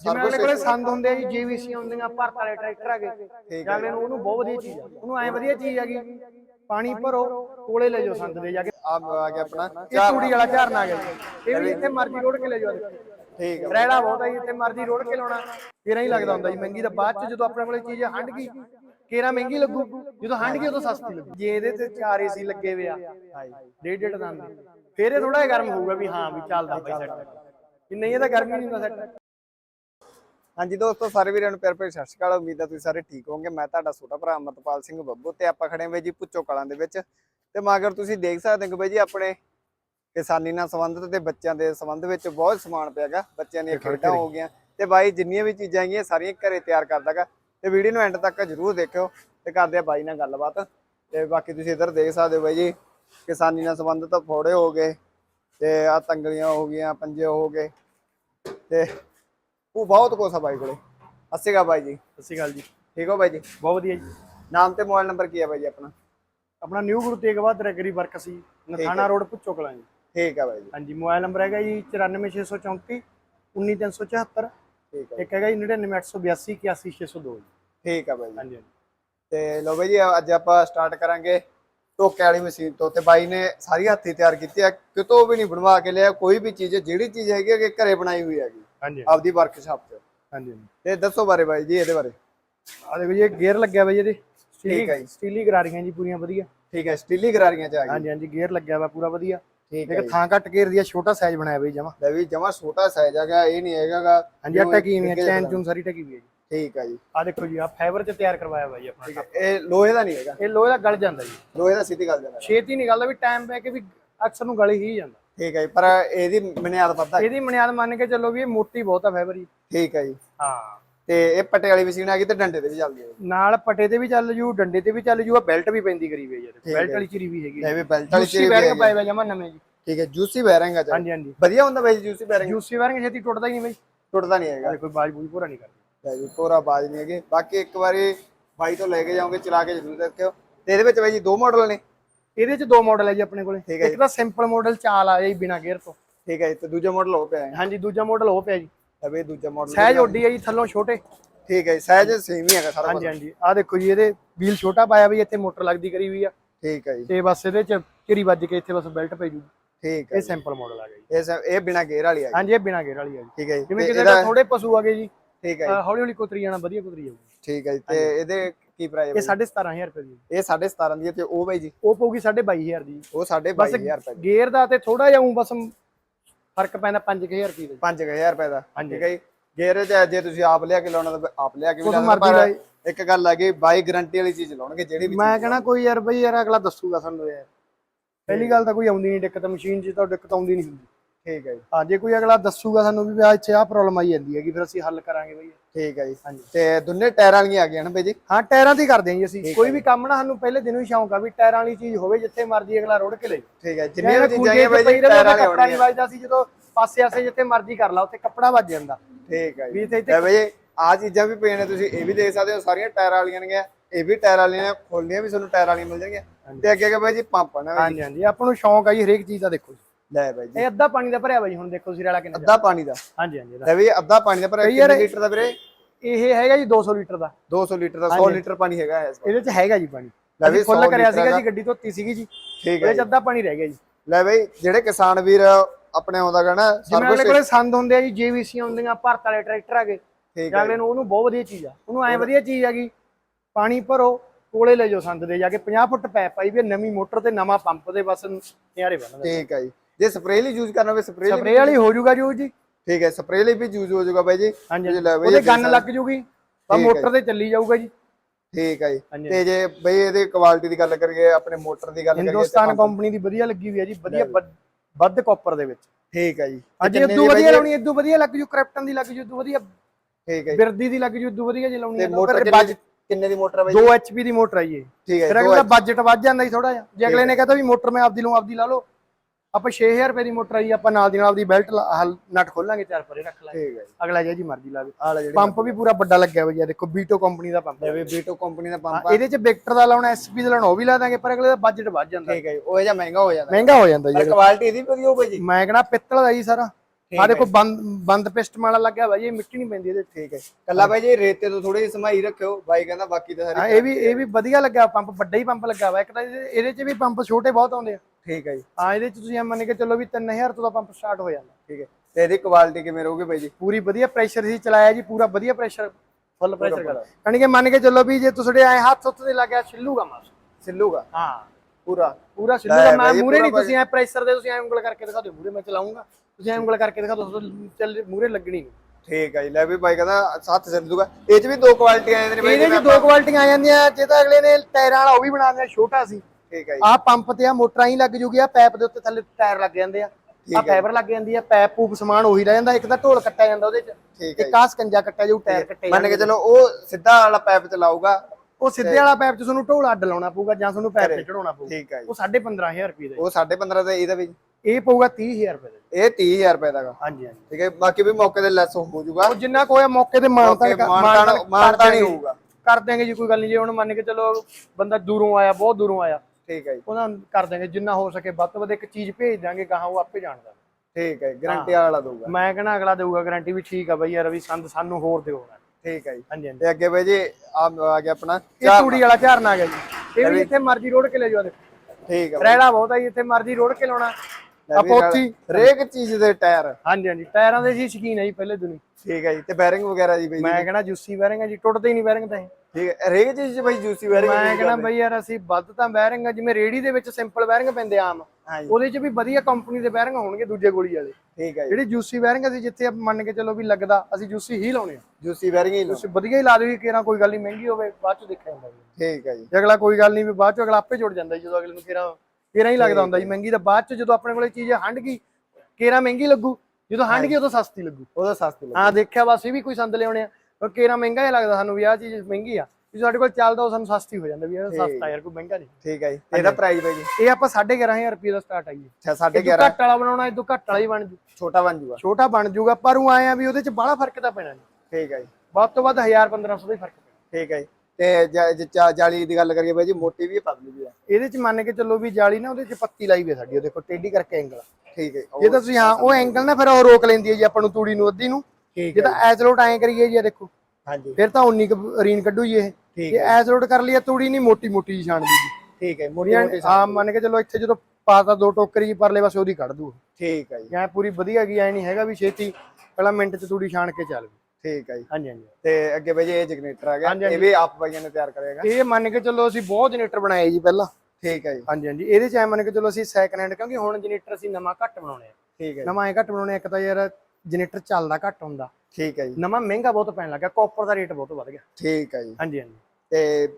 ਜਿਵੇਂ ਅਗਲੇ ਕੋਲੇ ਸੰਦ ਹੁੰਦੇ ਆ ਜੀ ਜੀਵੀਸੀ ਆਉਂਦੀਆਂ ਭਰਤ ਵਾਲੇ ਟਰੈਕਟਰ ਠੀਕ ਅਗਲੇ ਨੂੰ ਉਹਨੂੰ ਬਹੁਤ ਵਧੀਆ ਚੀਜ਼ ਆ। ਉਹਨੂੰ ਐ ਵਧੀਆ ਚੀਜ਼ ਹੈਗੀ ਪਾਣੀ ਭਰੋ ਕੋਲੇ ਲੈ ਜਾਓ ਸੰਦ ਦੇ ਜਾ ਕੇ। ਆ ਆ ਗਿਆ ਆਪਣਾ ਇਹ ਤੂੜੀ ਵਾਲਾ ਝਰਨਾ ਆ ਗਿਆ। ਇਹ ਵੀ ਇੱਥੇ ਮਰਜ਼ੀ ਰੋੜ ਕੇ ਲੈ ਜਾਓ ਠੀਕ ਹੈ ਰੈੜਾ ਬਹੁਤ ਆ ਜੀ ਇੱਥੇ ਮਰਜ਼ੀ ਰੋੜ ਕੇ ਲਾਉਣਾ। ਕੇਰਾ ਹੀ ਲੱਗਦਾ ਹੁੰਦਾ ਜੀ ਮਹਿੰਗੀ ਤਾਂ ਬਾਅਦ ਚ ਜਦੋਂ ਆਪਣੇ ਕੋਲੇ ਚੀਜ਼ ਹੰਡ ਗਈ ਕੇਰਾ ਮਹਿੰਗੀ ਲੱਗੂ। ਜਦੋਂ ਹੰਡ ਗਈ ਉਦੋਂ ਸਸਤੀ ਲੱਗੂ। ਜੇ ਇਹਦੇ ਤੇ ਚਾਰ ਏਸੀ ਲੱਗੇ ਵੇ ਆ ਡੇਢ ਡੇਢ ਦੰਦ। ਫੇਰ ਇਹ ਥੋੜਾ ਜਿਹਾ ਗਰਮ ਹੋਊਗਾ ਵੀ ਹਾਂ ਵੀ ਚੱਲਦਾ ਬਈ ਸੈੱਟ ਨਹੀਂ ਇਹ ਤਾਂ ਗਰਮੀ ਨਹੀਂ ਹੁੰਦਾ ਸੈੱਟ ਹਾਂਜੀ ਦੋਸਤੋ ਸਾਰੇ ਵੀਰਾਂ ਨੂੰ ਪਿਆਰ ਭਰੀ ਸਤਿ ਸ਼੍ਰੀ ਅਕਾਲ। ਉਮੀਦ ਹੈ ਤੁਸੀਂ ਸਾਰੇ ਠੀਕ ਹੋਵੋਗੇ। ਮੈਂ ਤੁਹਾਡਾ ਛੋਟਾ ਭਰਾ ਅਮਰਪਾਲ ਸਿੰਘ ਬੱਬੂ ਤੇ ਆਪਾਂ ਖੜੇ ਹਾਂ ਬਾਈ ਜੀ ਪੁੱਚੋ ਕਲਾਂ ਦੇ ਵਿੱਚ। ਤੇ ਮਗਰ ਤੁਸੀਂ ਦੇਖ ਸਕਦੇ ਹੋ ਕਿ ਬਾਈ ਜੀ ਆਪਣੇ ਕਿਸਾਨੀ ਨਾਲ ਸੰਬੰਧਿਤ ਤੇ ਬੱਚਿਆਂ ਦੇ ਸੰਬੰਧ ਵਿੱਚ ਬਹੁਤ ਸਮਾਨ ਪਿਆਗਾ ਬੱਚਿਆਂ ਦੀਆਂ ਖੇਡਾਂ ਹੋ ਗਈਆਂ ਤੇ ਬਾਈ ਜਿੰਨੀਆਂ ਵੀ ਚੀਜ਼ਾਂ ਹੈਗੀਆਂ ਸਾਰੀਆਂ ਘਰੇ ਤਿਆਰ ਕਰਦਾਗਾ ਤੇ ਵੀਡੀਓ ਨੂੰ ਐਂਡ ਤੱਕ ਜਰੂਰ ਦੇਖਿਓ ਤੇ ਕਰਦੇ ਆ ਬਾਈ ਨਾਲ ਗੱਲਬਾਤ। ਤੇ ਬਾਕੀ ਤੁਸੀਂ ਇੱਧਰ ਦੇਖ ਸਕਦੇ ਹੋ ਬਾਈ ਜੀ ਕਿਸਾਨੀ ਨਾਲ ਸੰਬੰਧਿਤ ਫੋੜੇ ਹੋ ਗਏ ਤੇ ਆ ਤੰਗਲੀਆਂ ਹੋ ਗਈਆਂ ਪੰਜੇ ਹੋ ਗਏ ਤੇ ਉਹ ਬਹੁਤ ਕੁਛ ਆ ਬਾਈ ਕੋਲੇ। ਅੱਸੇਗਾ ਬਾਈ ਜੀ। ਸਤਿ ਸ਼੍ਰੀ ਅਕਾਲ ਜੀ। ਠੀਕ ਹੋ ਬਾਈ ਜੀ? ਬਹੁਤ ਵਧੀਆ ਜੀ। ਨਾਮ ਤੇ ਮੋਬਾਈਲ ਨੰਬਰ ਕੀ ਹੈ ਬਾਈ ਜੀ ਆਪਣਾ? ਆਪਣਾ new Guru Tegh Bahadur agri work ਸੀ ਨਥਾਣਾ ਰੋਡ ਪੁੱਚੋ ਕਲਾਂ ਜੀ। ਠੀਕ ਹੈ ਬਾਈ ਜੀ। ਹਾਂਜੀ ਮੋਬਾਈਲ ਨੰਬਰ ਹੈਗਾ ਜੀ 94634 19374 ਠੀਕ ਹੈ ਇੱਕ ਹੈਗਾ ਜੀ 99882 81602 ਠੀਕ ਹੈ ਬਾਈ ਜੀ। ਹਾਂਜੀ ਤੇ ਲੋ ਬਾਈ ਜੀ ਅੱਜ ਆਪਾਂ ਸਟਾਰਟ ਕਰਾਂਗੇ ਟੋਕੇ ਵਾਲੀ ਮਸ਼ੀਨ ਤੋਂ। ਤੇ ਬਾਈ ਨੇ ਸਾਰੀ ਹੱਥੀ ਤਿਆਰ ਕੀਤੀ ਆ ਕਿਤੋਂ ਵੀ ਨਹੀਂ ਬਣਵਾ ਕੇ ਲਿਆ ਕੋਈ ਵੀ ਚੀਜ਼ ਜਿਹੜੀ ਚੀਜ਼ ਹੈਗੀ ਹੈ ਕਿ ਘਰੇ ਬਣਾਈ ਹੋਈ ਹੈਗੀ। ਹਾਂਜੀ। ਆਪਦੀ ਵਰਕਸ਼ਾਪ 'ਚ। ਹਾਂਜੀ ਤੇ ਦੱਸੋ ਬਾਰੇ ਬਾਈ ਜੀ ਇਹਦੇ ਬਾਰੇ। ਆ ਦੇਖੋ ਜੀ ਇਹ ਗੇਅਰ ਲੱਗਿਆ ਜੀ ਇਹਦੇ। ਠੀਕ ਹੈ ਜੀ। ਸਟੀਲੀ ਗਰਾਰੀਆਂ ਜੀ ਪੂਰੀਆਂ ਵਧੀਆ। ਠੀਕ ਹੈ ਸਟੀਲੀ ਗਰਾਰੀਆਂ 'ਚ ਆ ਗਈ ਹਾਂਜੀ ਹਾਂਜੀ ਗੇਅਰ ਲੱਗਿਆ ਵਾ ਪੂਰਾ ਵਧੀਆ। ਠੀਕ ਹੈ ਇੱਕ ਥਾਂ ਘੱਟ ਗੇਅਰ ਦੀ ਆ, ਛੋਟਾ ਸਾਈਜ਼ ਬਣਾਇਆ ਜੀ ਜਮਾ। ਲੈ ਵੀ ਜਮਾ ਛੋਟਾ ਸਾਈਜ਼ ਹੈਗਾ ਇਹ ਨਹੀਂ ਹੈਗਾਗਾ ਹਾਂਜੀ ਆ ਟਕੀ ਵੀ ਚੈਨ ਚੂਨ ਸਾਰੀ ਟਕੀ ਵੀ ਹੈ ਜੀ। ਠੀਕ ਹੈ ਜੀ। ਆ ਦੇਖੋ ਜੀ ਆ ਫਾਈਬਰ ਚ ਤਿਆਰ ਕਰਵਾਇਆ ਜੀ ਆਪਣਾ। ਹੈ ਇਹ ਲੋਹੇ ਦਾ ਨਹੀਂ ਹੈਗਾ। ਇਹ ਲੋਹੇ ਦਾ ਗਲ ਜਾਂਦਾ ਜੀ। ਲੋਹੇ ਦਾ ਸਿੱਧੀ ਗੱਲ ਜਾਂਦਾ। ਛੇਤੀ ਨਿਕਲਦਾ ਵੀ ਟਾਈਮ ਪੈ ਕੇ ਵੀ ਅਕਸਰ ਨੂੰ ਗਲ ਹੀ ਜਾਂਦਾ। ਠੀਕ ਹੈ ਜੀ ਪਰ ਇਹਦੀ ਪਤਾ ਹੈ ਇਹਦੀ ਬੁਨਿਆਦ ਮੰਨ ਕੇ ਚੱਲੋ ਵੀ ਇਹ ਮੋਟੀ ਬਹੁਤ ਆ ਫਾਈਬਰ ਜੀ। ਠੀਕ ਹੈ ਜੀ। ਹਾਂ। ਤੇ ਇਹ ਪੱਟੇ ਵਾਲੀ ਮਸ਼ੀਨ ਆ ਗਈ ਤੇ ਡੰਡੇ ਤੇ ਵੀ ਚੱਲਦੀ ਹੈ ਨਾਲ ਪਟੇ ਤੇ ਵੀ ਚੱਲ ਜੂ ਡੰਡੇ ਤੇ ਵੀ ਚੱਲ ਜੂ ਆ ਬੈਲਟ ਵੀ ਪੈਂਦੀ ਕਰੀ ਵੀ ਹੈ ਜੀ। ਬੈਲਟ ਵਾਲੀ ਚੀਰੀ ਵੀ ਹੈਗੀ ਇਹ ਵੀ ਬੈਲਟ ਵਾਲੀ ਜੂਸੀ ਚੀਜ਼ ਬੈਰਿੰਗ ਪਾਏ ਵਾ ਜਮਾ ਨਵੇਂ ਜੀ। ਠੀਕ ਹੈ ਜੂਸੀ ਬੈਰਿੰਗ ਆ ਚਾਹੀ ਹਾਂਜੀ ਹਾਂਜੀ। ਵਧੀਆ ਹੁੰਦਾ ਬਾਈ ਜੂਸੀ ਬੈਰਿੰਗ ਜੂਸੀ ਬੈਰਿੰਗ ਛੇਤੀ ਟੁੱਟਦਾ ਹੀ ਨਹੀਂ ਬਈ। ਟੁੱਟਦਾ ਨਹੀਂ ਹੈਗਾ। ਕੋਈ ਬਾਜ ਬੂਜ ਪੂਰਾ ਨਹੀਂ ਕਰਦਾ। ਜੀ ਪੂਰਾ ਬਾਜ ਨਹੀਂ ਹੈਗੇ। ਬਾਕੀ ਇੱਕ ਵਾਰੀ ਬਾਈ ਤੋਂ ਲੈ ਕੇ ਜਾਓਗੇ ਚਲਾ ਕੇ ਜ਼ਰੂਰ ਦੇਖਿਓ। ਤੇ ਇਹਦੇ ਵਿੱਚ ਬਾਈ ਜੀ ਦੋ ਮਾਡਲ ਨੇ। ਇਹਦੇ ਚ ਦੋ ਮਾਡਲ ਹੈ ਜੀ ਆਪਣੇ ਕੋਲੇ। ਠੀਕ ਹੈ ਇੱਕ ਤਾਂ ਸਿੰਪਲ ਮਾਡਲ ਚਾਲ ਆ ਜੀ ਬਿਨਾ ਗੇਅਰ ਤੋਂ। ਠੀਕ ਹੈ ਜੀ ਤੇ ਦੂਜਾ ਮਾਡਲ ਹੋ ਪਿਆ ਹੈ ਹਾਂਜੀ ਦੂਜਾ ਮਾਡਲ ਉਹ ਪਿਆ ਜੀ। ਵੀ ਦੂਜਾ ਮਾਡਲ ਸਹਿਜ ਓਡੀ ਹੈ ਜੀ ਥੱਲੋਂ ਛੋਟੇ। ਠੀਕ ਹੈ ਜੀ ਸਾਈਜ਼ ਸੇਮ ਹੀ ਹੈਗਾ ਸਾਰਾ ਹਾਂਜੀ ਹਾਂਜੀ। ਆ ਦੇਖੋ ਜੀ ਇਹਦੇ ਵੀਲ ਛੋਟਾ ਪਾਇਆ ਵੀ ਇੱਥੇ ਮੋਟਰ ਲੱਗਦੀ ਕਰੀ ਵੀ ਆ। ਠੀਕ ਹੈ ਜੀ। ਤੇ ਬਸ ਇਹਦੇ ਚ ਚਿਰੀ ਵੱਜ ਕੇ ਇੱਥੇ ਬਸ ਬੈਲਟ ਪੈ ਜੂ ਠੀਕ ਹੈ ਇਹ ਸਿੰਪਲ ਮਾਡਲ ਆ ਗਿਆ ਜੀ। ਇਹ ਇਹ ਬਿਨਾ ਗੇਅਰ ਵਾਲੀ ਆ ਗਈ। ਹਾਂਜੀ ਇਹ ਬਿਨਾ ਗੇਅਰ ਵਾਲੀ ਆ ਜੀ। ਠੀਕ ਹੈ ਜੀ। ਜਿਵੇਂ ਕਿਤੇ ਥੋੜੇ ਪਸ਼ੂ ਆ ਗਏ ਜੀ। ਠੀਕ ਹੈ ਜੀ। ਹੌਲੀ ਹੌਲੀ ਕੁਤਰੀ ਜਾਣਾ ਵਧੀਆ ਕੁਤਰੀ ਜਾਊਗੀ। ਠੀਕ ਹੈ ਜੀ। ਤੇ ਇਹਦੇ ਕੀ ਪ੍ਰਾਈਸ ਇਹ 17500 ਰੁਪਏ ਦੀ ਇਹ 17.5 ਦੀ ਤੇ ਉਹ ਬਾਈ ਜੀ? ਉਹ ਪਊਗੀ 22500 ਦੀ। ਉਹ 22500 ਬਸ ਰੁਪਏ ਦੀ। ਗੇਅਰ ਦਾ ਤੇ ਥੋੜਾ ਜਿਹਾ ਊਂ ਬਸ ਫ਼ਰਕ ਪੈਂਦਾ 5000 ਰੁਪਏ ਦਾ 5000 ਰੁਪਏ ਦਾ। ਠੀਕ ਹੈ ਜੀ। ਗੇਅਰ ਤੇ ਜੇ ਤੁਸੀਂ ਆਪ ਲਿਆ ਕੇ ਲਾਉਣਾ ਤਾਂ ਆਪ ਲਿਆ ਕੇ ਵੀ ਕੁਛ ਲਾ ਸਕਦੇ ਮਰਜ਼ੀ ਪਰ। ਇੱਕ ਗੱਲ ਹੈਗੀ ਬਾਈ ਗਾਰੰਟੀ ਵਾਲੀ ਚੀਜ਼ ਲਾਉਣਗੇ ਜਿਹੜੀ ਵੀ ਮੈਂ ਕਹਣਾ ਕੋਈ ਯਾਰ ਬਈ ਯਾਰ ਅਗਲਾ ਦੱਸੂਗਾ ਸਾਨੂੰ ਯਾਰ। ਪਹਿਲੀ ਗੱਲ ਤਾਂ ਕੋਈ ਆਉਂਦੀ ਨਹੀਂ ਦਿੱਕਤ ਮਸ਼ੀਨ 'ਚ ਤਾਂ ਦਿੱਕਤ ਆਉਂਦੀ ਨਹੀਂ ਹੁੰਦੀ। ਠੀਕ ਹੈ ਜੀ। ਹਾਂ ਜੇ ਕੋਈ ਅਗਲਾ ਦੱਸੂਗਾ ਸਾਨੂੰ ਵੀ ਆ ਇੱਥੇ ਆ ਪ੍ਰੋਬਲਮ ਆਈ ਜਾਂਦੀ ਹੈਗੀ ਫਿਰ ਅਸੀਂ ਹੱਲ ਕਰਾਂਗੇ ਬਈ। ਠੀਕ ਹੈ ਜੀ ਹਾਂਜੀ। ਤੇ ਦੋਨੇ ਟਾਇਰਾਂ ਵਾਲੀਆਂ ਆ ਗਈਆਂ ਨਾ ਬਾਈ ਜੀ? ਹਾਂ ਟਾਇਰਾਂ ਦੀ ਕਰਦੇ ਹਾਂ ਜੀ ਅਸੀਂ। ਕੋਈ ਵੀ ਕੰਮ ਨਾ ਸਾਨੂੰ ਪਹਿਲੇ ਦਿਨੋਂ ਹੀ ਸ਼ੌਂਕ ਆ ਵੀ ਟਾਇਰਾਂ ਵਾਲੀ ਚੀਜ਼ ਹੋਵੇ ਜਿੱਥੇ ਮਰਜ਼ੀ ਅਗਲਾ ਰੋੜ ਕੇ ਲੈ ਠੀਕ ਹੈ ਜਿੰਨੀਆਂ ਵੀ ਚੀਜ਼ਾਂ ਹੈਗੀਆਂ ਬਾਈ ਜੀ ਟਾਇਰਾਂ ਵਾਲੀਆਂ ਕੱਪੜਾ ਨਹੀਂ ਵੱਜਦਾ ਸੀ ਜਦੋਂ ਪਾਸੇ ਆਸੇ ਜਿੱਥੇ ਮਰਜ਼ੀ ਕਰ ਲਾ ਉੱਥੇ ਕੱਪੜਾ ਵੱਜ ਜਾਂਦਾ। ਠੀਕ ਹੈ ਜੀ। ਤੇ ਬਾਈ ਆ ਚੀਜ਼ਾਂ ਵੀ ਪਈਆਂ ਨੇ ਤੁਸੀਂ ਇਹ ਵੀ ਦੇਖ ਸਕਦੇ ਹੋ ਸਾਰੀਆਂ ਟਾਇਰਾਂ ਵਾਲੀਆਂ ਨੇ ਇਹ ਵੀ ਟਾਇਰਾਂ ਵਾਲੀਆਂ ਖੋਲਣੀਆਂ ਵੀ ਤੁਹਾਨੂੰ ਟਾਇਰਾਂ ਵਾਲੀਆਂ ਮਿਲ ਜਾਣਗੀਆਂ। ਤੇ ਅੱਗੇ ਅੱਗੇ ਬਾਈ ਜੀ ਪੰਪ ਨੇ। ਹਾਂਜੀ ਹਾਂਜੀ ਆਪਾਂ ਨੂੰ ਸ਼ੌਂਕ ਆ ਜੀ ਹਰੇਕ ਚੀਜ਼ ਦਾ ਦੇਖੋ ਜੀ। ਲੈ ਬਾਈ ਜੀ। ਇਹ ਅੱਧਾ ਪਾਣੀ ਦਾ ਭਰਿਆ ਬਾਈ ਹੁਣ ਦੇਖੋ ਸਿਰ ਵਾਲਾ ਕਿੰਨਾ ਅੱਧਾ ਪਾਣੀ ਦਾ। ਹਾਂਜੀ ਹਾਂਜੀ। ਲੈ ਵੀ ਅੱਧਾ ਪਾਣੀ ਦਾ ਯਾਰ- ਕਿੰਨੇ ਲੀਟਰ ਦਾ ਵੀਰੇ? ਇਹ ਹੈਗਾ ਜੀ 200 ਲੀਟਰ ਦਾ। 200 ਲੀਟਰ ਦਾ 100 ਲੀਟਰ ਪਾਣੀ ਹੈਗਾ। ਇਹਦੇ ਚ ਹੈਗਾ ਜੀ ਪਾਣੀ। ਲੈ ਵੀ ਫੁੱਲ 100 ਕਰਿਆ ਸੀਗਾ। ਜੀ ਗੱਡੀ ਧੋਤੀ ਸੀਗੀ ਜੀ। ਠੀਕ ਹੈ ਇਹਦੇ ਚ ਅੱਧਾ ਪਾਣੀ ਰਹਿ ਗਿਆ ਜੀ। ਲੈ ਬਈ ਜਿਹੜੇ ਕਿਸਾਨ ਵੀਰ ਆਪਣੇ ਆਉਂਦਾ ਗਾ ਨਾ ਸਰਵਿਸ ਕੋਲੇ ਸੰਦ ਹੁੰਦੇ ਆ ਜੀ ਜੀਵੀਸੀ ਆਉਂਦੀਆਂ ਭਰਤ ਵਾਲੇ ਟਰੈਕਟਰ ਆ ਗਏ। ਠੀਕ ਹੈ ਅਗਲੇ ਨੂੰ ਉਹਨੂੰ ਬਹੁਤ ਵਧੀਆ ਚੀਜ਼ ਆ। ਉਹਨੂੰ ਐ ਵਧੀਆ ਚੀਜ਼ ਹੈਗੀ ਪਾਣੀ ਭਰੋ ਕੋਲੇ ਲੈ ਜਾਓ ਸੰਦ ਦੇ ਜਾ ਕੇ। 50 ਫੁੱਟ ਪੈਪ ਪਾਈ ਵੀ ਨਵੀਂ ਮੋਟਰ ਤੇ ਨਵਾਂ ਪੰਪ ਦੇ ਬਸ ਨਿਆਰੇ ਬਣਦੇ ਠੀਕ ਹੈ ਜੀ। ਜੇ ਸਪਰੇਅ ਲਈ ਯੂਜ਼ ਕਰਨਾ ਹੋਵੇ ਸਪਰੇਅ ਲਈ ਸਪਰੇਅ ਵਾਲੀ ਹੋ ਜਾਊਗਾ ਜੀ ਉਹ ਜੀ। ਠੀਕ ਹੈ ਸਪਰੇਅ ਲਈ ਵੀ ਯੂਜ਼ ਹੋ ਜਾਊਗਾ ਬਾਈ ਜੀ। ਹਾਂਜੀ ਜੀ ਉਹਦੇ ਗੰਨ ਲੱਗ ਜੂਗੀ ਹੈ ਮੋਟਰ ਤੇ ਚੱਲੀ ਜਾਊਗਾ ਜੀ। ਠੀਕ ਹੈ ਜੀ। ਤੇ ਜੇ ਬਈ ਇਹਦੀ ਕੁਆਲਿਟੀ ਦੀ ਗੱਲ ਕਰੀਏ ਆਪਣੇ ਮੋਟਰ ਦੀ ਗੱਲ ਕਰੀਏ ਤੇ ਹਿੰਦੁਸਤਾਨ ਕੰਪਨੀ ਦੀ ਵਧੀਆ ਲੱਗੀ ਹੋਈ ਹੈ ਜੀ ਵਧੀਆ ਵੱਧ- ਕਾਪਰ ਦੇ ਵਿੱਚ। ਠੀਕ ਹੈ ਜੀ। ਅੱਜ ਇਦੋਂ ਵਧੀਆ ਜੀ? ਲਾਉਣੀ ਇਦੋਂ ਵਧੀਆ ਲੱਗ ਜੂ ਕ੍ਰਿਪਟਨ ਦੀ ਲੱਗ ਜੂ ਇਦੋਂ ਵਧੀਆ ਠੀਕ ਹੈ ਜੀ। ਬਿਰਦੀ ਦੀ ਲੱਗ ਜੂ ਇਦੋਂ ਵਧੀਆ ਜੇ ਲਾਉਣੀ ਤੇ ਹੈ ਤਾਂ। ਮੋਟਰ ਫਿਰ ਕਿੰਨੇ ਦੀ ਕਿੰਨੇ ਦੀ ਮੋਟਰ ਹੈ ਬਾਈ ਜੀ? 2 ਐਚਪੀ ਦੀ ਮੋਟਰ ਹੈ ਠੀਕ ਹੈ ਫਿਰ ਜੀ, ਅਗਲੇ ਬਜਟ ਵੱਧ ਜਾਂਦਾ ਜੀ ਥੋੜਾ ਜਿਹਾ। ਜੇ ਅਗਲੇ ਨੇ ਕਹਤਾ ਵੀ ਮੋਟਰ ਮੈਂ ਆਪਦੀ ਲਵਾਂ ਆਪਦੀ ਲਾ ਲਓ। ਆਪਾਂ 6000 ਰੁਪਏ ਦੀ ਮੋਟਰ ਆਈ ਆਪਾਂ ਨਾਲ ਦੀ ਨਾਲ ਆਪਦੀ ਬੈਲਟ ਨਟ ਖੋਲਾਂਗੇ ਚਾਰ ਪਰੇ ਰੱਖ ਲਾਂਗੇ। ਠੀਕ ਹੈ ਜੀ। ਅਗਲਾ ਜੇ ਜੀ ਮਰਜ਼ੀ ਲਾਵੇ ਆਹ ਲੈ ਜਿਹੜੀ ਪੰਪ ਵੀ ਪੂਰਾ ਵੱਡਾ ਲੱਗਿਆ ਹੋਇਆ ਦੇਖੋ ਬੀਟੋ ਕੰਪਨੀ ਦਾ ਪੰਪ ਲੈ ਵੀ ਬੀਟੋ ਕੰਪਨੀ ਦਾ ਪੰਪ ਇਹਦੇ ਚ ਵਿਕਟਰ ਦਾ ਲਾਉਣਾ ਐਸਪੀ ਦਾ ਲਾਉਣਾ ਉਹ ਵੀ ਲਾ ਦਾਂਗੇ ਪਰ ਅਗਲੇ ਦਾ ਬਜਟ ਵੱਧ ਜਾਂਦਾ। ਠੀਕ ਹੈ ਜੀ ਉਹ ਜਿਹਾ ਮਹਿੰਗਾ ਹੋ ਜਾਂਦਾ। ਮਹਿੰਗਾ ਹੋ ਜਾਂਦਾ ਜੀ ਕੁਆਲਿਟੀ ਇਹਦੀ ਵਧੀਆ ਹੋ ਬਾਈ ਜੀ। ਮੈਂ ਕਹਣਾ ਪਿੱਤਲ ਦਾ ਜੀ ਸਾਰਾ। ਆ ਦੇਖੋ ਬੰਦ ਬੰਦ ਪਿਸਟਮ ਵਾਲਾ ਲੱਗਿਆ ਵਾ ਜੀ ਇਹ ਮਿੱਟੀ ਨਹੀਂ ਪੈਂਦੀ ਇਹਦੇ। ਠੀਕ ਹੈ ਕੱਲਾ ਬਾਈ ਜੀ ਰੇਤੇ ਤੋਂ ਥੋੜੀ ਸਮਾਈ ਰੱਖਿਓ ਬਾਈ ਕਹਿੰਦਾ ਬਾਕੀ ਤਾਂ ਹਾਂ ਸਾਰੀ ਇਹ ਵੀ ਇਹ ਵੀ ਵਧੀਆ ਲੱਗਾ ਪੰਪ ਵੱਡਾ ਹੀ ਪੰਪ ਲੱਗਾ ਵਾ ਇੱਕ ਤਾਂ ਇਹਦੇ 'ਚ ਵੀ ਪੰਪ ਛੋਟੇ ਬਹੁਤ ਆਉਂਦੇ ਆ। ਠੀਕ ਹੈ ਜੀ। ਹਾਂ ਇਹਦੇ 'ਚ ਤੁਸੀਂ ਐਂ ਮੰਨ ਕੇ ਚੱਲੋ ਵੀ 3000 ਤੋਂ ਦਾ ਪੰਪ ਸਟਾਰਟ ਹੋ ਜਾਂਦਾ। ਠੀਕ ਹੈ। ਤੇ ਇਹਦੀ ਕੁਆਲਿਟੀ ਕਿਵੇਂ ਰਹੂਗੀ ਬਾਈ ਜੀ? ਪੂਰੀ ਵਧੀਆ ਪ੍ਰੈਸ਼ਰ ਸੀ ਚਲਾਇਆ ਜੀ ਪੂਰਾ ਵਧੀਆ ਪ੍ਰੈਸ਼ਰ ਫੁੱਲ ਪ੍ਰੈਸ਼ਰ ਪੂਰਾ। ਕਰ ਯਾਨੀ ਕਿ ਮੰਨ ਕੇ ਚੱਲੋ ਵੀ ਜੇ ਤੁਹਾਡੇ ਐ ਹੱਥ ਉੱਤੇ ਤੇ ਲੱਗਿਆ ਛਿੱਲੂਗਾ ਮਾਸ। ਸਿੱਲੂਗਾ ਹਾਂ। ਪੂਰਾ? ਪੂਰਾ ਛਿੱਲੂਗਾ। ਮੈਂ ਮੂਰੇ ਨਹੀਂ ਤੁਸੀਂ ਐ ਪ੍ਰੈਸ਼ਰ ਦੇ ਤੁਸੀਂ ਐ ਉਂਗਲ ਕਰਕੇ ਦਿਖਾ ਦਿਓ। ਮੂਰੇ ਮੈਂ ਚਲਾਉਂਗਾ। ਤੁਸੀਂ ਐ ਉਂਗਲ ਕਰਕੇ ਦਿਖਾ ਦਿਓ ਚੱਲ ਮੂਰੇ ਲੱਗਣੀ ਨਹੀਂ। ਠੀਕ ਹੈ ਜੀ। ਲੈ ਵੀ ਬਾਈ ਕਹਿੰਦਾ ਸੱਤ ਸਿੱਲੂਗਾ ਇਹ ਚ ਵੀ ਦੋ ਕੁਆਲਿਟੀਆਂ ਆਉਂਦੀਆਂ ਨੇ ਬਾਈ ਇਹਦੇ 'ਚ ਦੋ ਕੁਆਲਿਟੀਆਂ ਆ ਜਾਂਦੀਆਂ। ਜੇ ਤਾਂ ਅਗਲੇ ਨੇ ਟਾਇਰਾਂ ਵਾਲਾ ਉਹ ਵੀ ਬਣਾ ਦਿਆ ਛੋਟਾ ਸੀ। ਠੀਕ ਹੈ ਜੀ। ਆਹ ਪੰਪ ਤੇ ਆ ਮੋਟਰਾਂ ਹੀ ਲੱਗ ਜੂਗੀ ਆ ਪੈਪ ਦੇ ਉੱਤੇ ਥੱਲੇ ਟਾਇਰ ਲੱਗ ਜਾਂਦੇ ਆ। ਆ। ਫਾਈਬਰ ਲੱਗ ਜਾਂਦੀ ਆ ਪੈਪ ਪੂਪ ਸਮਾਨ ਉਹੀ ਰਹਿ ਜਾਂਦਾ ਇੱਕ ਤਾਂ ਢੋਲ ਕੱਟਿਆ ਜਾਂਦਾ ਉਹਦੇ 'ਚ ਇੱਕ ਆਹ ਸਕੰਜਾ ਕੱਟਿਆ ਜਾਊ ਟਾਇਰ ਕੱਟੇ ਮੰਨ ਕੇ। ਚਲੋ ਉਹ ਸਿੱਧਾ ਵਾਲਾ ਪੈਪ ਚਲਾਊਗਾ ਉਹ ਸਿੱਧੇ ਵਾਲਾ ਪੈਪ 'ਚ ਤੁਹਾਨੂੰ ਢੋਲ ਅੱਡ ਲਾਉਣਾ ਪਊਗਾ ਜਾਂ ਤੁਹਾਨੂੰ ਪੈਪ ਤੇ ਚੜਾਉਣਾ ਪਊਗਾ। ਠੀਕ ਹੈ ਜੀ। ਉਹ 15500 ਰੁਪਏ ਦਾ ਉਹ 15.5 ਦਾ ਇਹਦਾ ਵੀ। ਇਹ ਪਊਗਾ 30000 ਰੁਪਏ ਦਾ ਇਹ 30000 ਰੁਪਏ ਦਾ ਹਾਂਜੀ ਹਾਂਜੀ। ਠੀਕ ਹੈ ਬਾਕੀ ਵੀ ਮੌਕੇ ਤੇ ਲੈਸ ਹੋ ਜਾਊਗਾ। ਉਹ ਜਿੰਨਾ ਕੋਈ ਮੌਕੇ ਤੇ ਮਾਨਤਾ ਮੌਕੇ ਮਾਨਤਾਨ- ਮਾਨਤਾਨ ਹੀ ਹੋਊਗਾ। ਕਰ ਦਿਆਂਗੇ ਜੀ ਕੋਈ ਗੱਲ ਨਹੀਂ। ਜੇ ਹੁਣ ਮੰਨ ਕੇ ਚਲੋ ਬੰਦਾ ਦੂਰੋਂ ਆਇਆ ਬਹੁਤ ਦੂਰੋਂ ਆਇਆ ਠੀਕ ਹੈ ਜੀ। ਉਹਨਾਂ ਕਰ ਦਿਆਂਗੇ ਜਿੰਨਾ ਹੋ ਸਕੇ ਵੱਧ ਤੋਂ ਵੱਧ ਇੱਕ ਚੀਜ਼ ਭੇਜ ਦਿਆਂਗੇ ਗਾਹਾਂ ਉਹ ਆਪੇ ਜਾਣਦਾ। ਠੀਕ ਹੈ ਗਾਰੰਟੀ ਵਾਲਾ ਦਊਗਾ। ਮੈਂ ਕਹਿੰਦਾ ਅਗਲਾ ਦੇਊਗਾ ਗਾਰੰਟੀ ਵੀ ਠੀਕ ਆ ਬਈ ਯਾਰ ਵੀ ਸੰਦ ਸਾਨੂੰ ਹੋਰ ਦਿਓ। ਠੀਕ ਹੈ ਜੀ। ਹਾਂਜੀ ਹਾਂਜੀ। ਤੇ ਅੱਗੇ ਬਾਈ ਜੀ ਆ ਆ ਗਿਆ ਆਪਣਾ ਇਹ ਤੂੜੀ ਵਾਲਾ ਝਾਰਨਾ ਆ ਗਿਆ ਜੀ। ਇਹ ਵੀ ਇੱਥੇ ਮਰਜ਼ੀ ਰੋੜ ਕੇ ਲੈ ਜਾਓ ਦੇਖੋ। ਠੀਕ ਹੈ ਰੈੜਾ ਬਹੁਤ ਆ ਜੀ ਇੱਥੇ ਮਰਜ਼ੀ ਰੋੜ ਕੇ ਲਾਉਣਾ। ਆ ਪੋਥੀ। ਹਰੇਕ ਚੀਜ਼ ਦੇ ਟਾਇਰ। ਹਾਂਜੀ ਹਾਂਜੀ ਟਾਇਰਾਂ ਦੇ ਜੀ ਸ਼ਕੀਨ ਹੈ ਜੀ ਪਹਿਲੇ ਦੁਨੀ ਠੀਕ ਹੈ ਜੀ ਤੇ ਬੈਰਿੰਗ ਵਗੈਰਾ ਜੀ ਬਾਈ ਮੈਂ ਕਹਿੰਦਾ ਜੁੱਸੀ ਬੈਰਿੰਗ ਆ ਜੀ ਟੁੱਟਦੇ ਹੀ ਨਹੀਂ ਬੈਰਿੰਗ ਤਾਂ ਇਹ। ਠੀਕ ਹੈ ਹਰੇਕ ਚੀਜ਼ 'ਚ ਬਾਈ ਜੂਸੀ ਬੈਰਿੰਗ ਮੈਂ ਕਹਿੰਦਾ ਬਈ ਯਾਰ ਅਸੀਂ ਵੱਧ ਤਾਂ ਬੈਰਿੰਗ ਜਿਵੇਂ ਰੇੜੀ ਦੇ ਵਿੱਚ ਸਿੰਪਲ ਬੈਰਿੰਗ ਪੈਂਦੇ ਆਮ ਉਹਦੇ 'ਚ ਵੀ ਵਧੀਆ ਕੰਪਨੀ ਦੇ ਬੈਰਿੰਗ ਹੋਣਗੇ ਦੂਜੇ ਗੋਲੀ ਵਾਲੇ। ਠੀਕ ਹੈ ਜਿਹੜੀ ਜੂਸੀ ਬੈਰਿੰਗ ਅਸੀਂ ਜਿੱਥੇ ਮੰਨ ਕੇ ਚੱਲੋ ਵੀ ਲੱਗਦਾ ਅਸੀਂ ਜੂਸੀ ਹੀ ਲਾਉਣੇ ਆ। ਜੂਸੀ ਬੈਰਿੰਗ ਹੀ ਤੁਸੀਂ ਵਧੀਆ ਹੀ ਲਾ ਦਿਓ ਕਿਹੜਾ ਕੋਈ ਗੱਲ ਨਹੀਂ ਮਹਿੰਗੀ ਹੋਵੇ ਬਾਅਦ ਚ ਦੇਖਿਆ ਜਾਂਦਾ ਜੀ। ਠੀਕ ਹੈ ਜੀ। ਅਗਲਾ ਕੋਈ ਗੱਲ ਨਹੀਂ ਵੀ ਬਾਅਦ ਚ ਅਗਲਾ ਆਪੇ ਜੁੜ ਜਾਂਦਾ ਜਦੋਂ ਅਗਲੇ ਨੂੰ ਕਿਹੜਾ ਕਿਹੜਾ ਹੀ ਲੱਗਦਾ ਹੁੰਦਾ ਜੀ ਮਹਿੰਗੀ ਦਾ ਬਾਅਦ ਚ ਜਦੋਂ ਆਪਣੇ ਕੋਲੇ ਚੀਜ਼ ਹੰਡ ਗਈ ਕਿਹੜਾ ਮਹਿੰਗੀ ਲੱਗੂ? ਜਦੋਂ ਹੰਡ ਗਈ ਉਦੋਂ ਸਸਤੀ ਲੱਗੂ। ਉਹਦਾ ਸਸਤੀ ਲੱਗ। ਹਾਂ ਦੇਖਿਆ ਬਸ ਇਹ ਵੀ ਕੋਈ ਸੰਦ ਲਿਆਉਣੇ ਆ। ਪਰ ਕਿਹੜਾ ਮਹਿੰਗਾ ਹੀ ਲੱਗਦਾ ਸਾਨੂੰ ਵੀ ਆਹ ਚੀਜ਼ ਮਹਿੰਗੀ ਆ ਜੇ ਸਾਡੇ ਕੋਲ ਚੱਲਦਾ ਉਹ ਸਾਨੂੰ ਸਸਤੀ ਹੋ ਜਾਂਦਾ ਵੀ ਇਹ ਸਸਤਾ ਯਾਰ ਕੋਈ ਮਹਿੰਗਾ ਨਹੀਂ। ਠੀਕ ਹੈ ਜੀ। ਇਹਦਾ ਪ੍ਰਾਈਸ ਬਾਈ ਜੀ? ਇਹ ਆਪਾਂ 11500 ਰੁਪਏ ਦਾ ਸਟਾਰਟ ਆਈਏ ਅੱਛਾ ਸਾਢੇ ਇਹ ਘੱਟ ਵਾਲਾ ਬਣਾਉਣਾ ਇਹ ਤੋਂ ਘੱਟ ਵਾਲਾ ਹੀ ਬਣ ਜੂ। ਛੋਟਾ ਬਣ ਜੂਗਾ। ਛੋਟਾ ਬਣ ਜੂਗਾ ਪਰ ਉਹ ਆਏ ਆ ਵੀ ਉਹਦੇ ਚ ਬੜਾ ਫ਼ਰਕ ਤਾਂ ਪੈਣਾ ਨਹੀਂ ਠੀਕ ਹੈ ਜੀ। ਵੱਧ ਤੋਂ ਵੱਧ 1000 1500 ਦਾ ਹੀ ਫ਼ਰਕ ਪੈਣਾ। ਠੀਕ ਹੈ ਜੀ। ਤੇ ਜ- ਜੇ ਜਾਲੀ ਦੀ ਗੱਲ ਕਰੀਏ ਬਾਈ ਜੀ ਮੋਟੀ ਵੀ ਪਤਲੀ ਵੀ ਹੈ ਇਹਦੇ ਚ ਮੰਨ ਕੇ ਚੱਲੋ ਵੀ ਜਾਲੀ ਨਾ ਉਹਦੇ ਚ ਪੱਤੀ ਲਾਈ ਵੀ ਸਾਡੀ ਉਹ ਦੇਖੋ ਟੇਢੀ ਕਰਕੇ ਐਂਗਲ ਠੀਕ ਹੈ ਜੇ। ਤਾਂ ਤੁਸੀਂ ਹਾਂ ਉਹ ਐਂਗਲ ਨਾ ਫਿਰ ਉਹ ਰੋਕ ਲੈਂਦੀ ਹੈ ਜੀ ਆਪਾਂ ਨੂੰ ਤੂੜੀ ਨੂੰ ਅੱਧੀ ਨੂੰ। ਠੀਕ ਜੇ ਤਾਂ ਐਸਲੋਟ ਐਂ ਕਰੀਏ ਜੀ ਆਹ ਦੇਖੋ। ਹਾਂਜੀ। ਫਿਰ ਤਾਂ 19 ਕੁ ਰੀਨ ਕੱਢੂ ਜੀ ਇਹ। ਠੀਕ ਜੇ ਐਸਲੋਟ ਕਰ ਲਈਏ ਤੂੜੀ ਨਹੀਂ ਮੋਟੀ ਮੋਟੀ ਜੀ ਛਾਣਦੀ ਜੀ। ਠੀਕ ਹੈ ਮੋਟੀ ਮੋਟੀ ਆ। ਮੰਨ ਕੇ ਚੱਲੋ ਇੱਥੇ ਜਦੋਂ ਪਾਤਾ ਦੋ ਟੋਕਰੀ ਜੀ ਪਰਲੇ ਪਾਸੇ ਉਹਦੀ ਕੱਢ ਦੂ। ਠੀਕ ਹੈ ਜੀ। ਐ ਪੂਰੀ ਵਧੀਆ ਗਈ ਐ ਨਹੀਂ ਹੈਗਾ ਵੀ ਛੇਤੀ ਪਹਿਲਾਂ ਮਿੰਟ ਚ ਤੂੜੀ ਛਾਣ ਕੇ ਚੱਲ ਠੀਕ ਹੈ ਜੀ। ਹਾਂਜੀ ਹਾਂਜੀ। ਤੇ ਅੱਗੇ ਬਾਈ ਇਹ ਜਨਰੇਟਰ ਆ ਗਿਆ। ਇਹ ਵੀ ਆਪ ਬਾਈਆਂ ਨੇ ਤਿਆਰ ਕਰਿਆਗਾ ਇਹ ਮੰਨ ਕੇ ਚੱਲੋ ਅਸੀਂ ਬਹੁਤ ਜਨਰੇਟਰ ਬਣਾਏ ਜੀ ਪਹਿਲਾਂ। ਠੀਕ ਹੈ ਜੀ। ਹਾਂਜੀ ਹਾਂਜੀ। ਇਹਦੇ ਚ ਐ ਮੰਨ ਕੇ ਚੱਲੋ ਅਸੀਂ ਸੈਕੰਡ ਹੈਂਡ ਕਿਉਂਕਿ ਹੁਣ ਜਨਰੇਟਰ ਅਸੀਂ ਨਵਾਂ ਘੱਟ ਬਣਾਉਣੇ ਆ। ਠੀਕ ਹੈ ਨਵਾਂ ਐ ਘੱਟ ਬਣਾਉਣੇ ਇੱਕ ਤਾਂ ਯਾਰ ਜਨਰੇਟਰ ਚੱਲਦਾ ਘੱਟ ਹੁੰਦਾ। ਠੀਕ ਹੈ ਜੀ। ਨਵਾਂ ਮਹਿੰਗਾ ਬਹੁਤ ਪੈਣ ਲੱਗਾ ਕਾਪਰ ਦਾ ਰੇਟ ਬਹੁਤ ਵਧ ਗਿਆ। ਠੀਕ ਹੈ ਜੀ। ਹਾਂਜੀ ਹਾਂਜੀ। ਤੇ